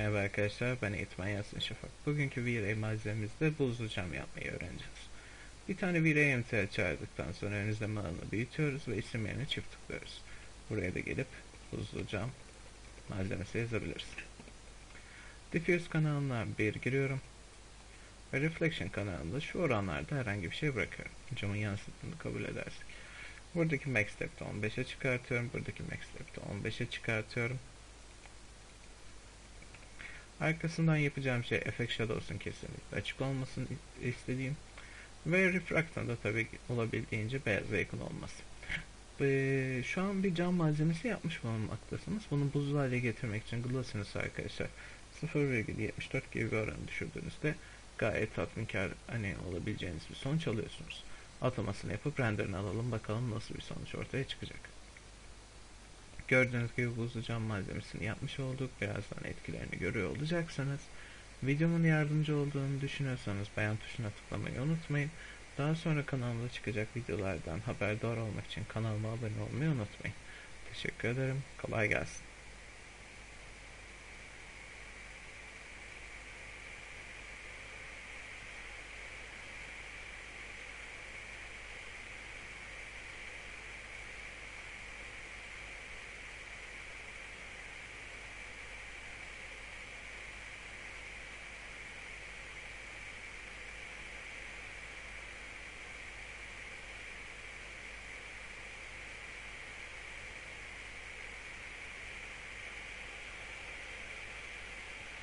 arkadaşlar ben eğitmen Yasin Şafak. Bugünkü V-Ray malzememizde buzlu cam yapmayı öğreneceğiz. Bir tane V-Ray emsal çağırdıktan sonra önümüzde malını büyütüyoruz ve isim yerine çift tıklıyoruz. Buraya da gelip buzlu cam malzemesi yazabiliriz. Diffuse kanalına bir giriyorum. Ve Reflection kanalında şu oranlarda herhangi bir şey bırakıyorum. Camın yansıttığını kabul edersek. Buradaki max depth'i 15'e çıkartıyorum. Buradaki max depth'i 15'e çıkartıyorum. Arkasından yapacağım şey Effect Shadows'un kesinlikle açık olmasını istediğim ve Refract'ın da tabii olabildiğince beyaza yakın olması. Şu an bir cam malzemesi yapmış bulunmaktasınız. Bunu buzlu hale getirmek için Glossiness arkadaşlar 0,74 gibi bir oranı düşürdüğünüzde gayet tatminkar hani olabileceğiniz bir sonuç alıyorsunuz. Atamasını yapıp renderini alalım bakalım nasıl bir sonuç ortaya çıkacak. Gördüğünüz gibi buzlu cam malzemesini yapmış olduk. Birazdan etkilerini görüyor olacaksınız. Videomun yardımcı olduğunu düşünüyorsanız beğen tuşuna tıklamayı unutmayın. Daha sonra kanalımda çıkacak videolardan haberdar olmak için kanalıma abone olmayı unutmayın. Teşekkür ederim. Kolay gelsin.